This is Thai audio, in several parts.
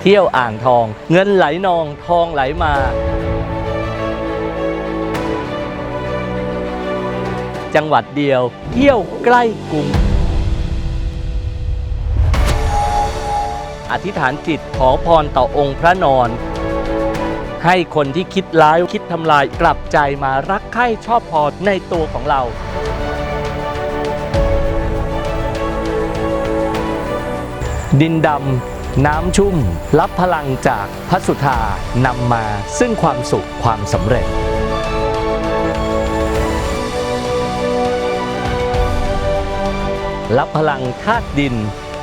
เที่ยวอ่างทอง เงินไหลนองทองไหลมา จังหวัดเดียว เที่ยวใกล้กรุงอธิษฐานจิตขอพรต่อองค์พระนอน ให้คนที่คิดร้ายคิดทำลายกลับใจมารักใคร่ชอบพอในตัวของเรา ดินดำ น้ำชุ่ม รับพลังจากพระสุธานำมาซึ่งความสุขความสำเร็จ รับพลังธาตุดิน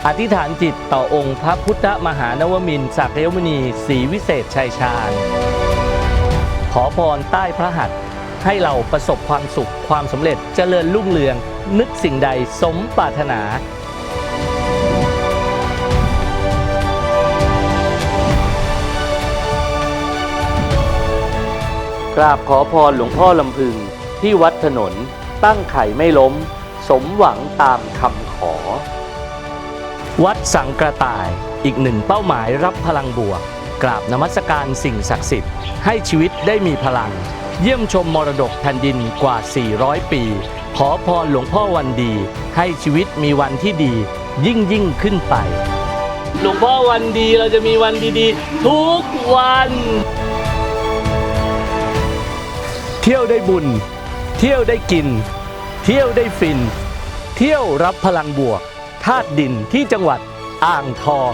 อธิษฐานจิตต่อองค์พระพุทธมหานวมินทร์สักยมุนีศรีวิเศษชัยชาญ ขอพรใต้พระหัตถ์ให้เราประสบความสุขความสำเร็จเจริญรุ่งเรือง นึกสิ่งใดสมปรารถนา กราบขอพรหลวงพ่อลำพึง ที่วัดถนน ตั้งไข่ไม่ล้ม สมหวังตามคำขอ วัดสังกระต่ายอีกหนึ่งเป้าหมายรับพลังบวก กราบนมัสการสิ่งศักดิ์สิทธิ์ให้ชีวิตได้มีพลัง เยี่ยมชมมรดกแผ่นดินกว่า 400 ปี ขอพรหลวงพ่อวันดี ให้ชีวิตมีวันที่ดี ยิ่งยิ่งขึ้นไป หลวงพ่อวันดีเราจะมีวันดีๆ ทุกวันเที่ยวได้บุญ เที่ยวได้กิน เที่ยวได้ฟิน เที่ยวรับพลังบวกธาตุดินที่จังหวัดอ่างทอง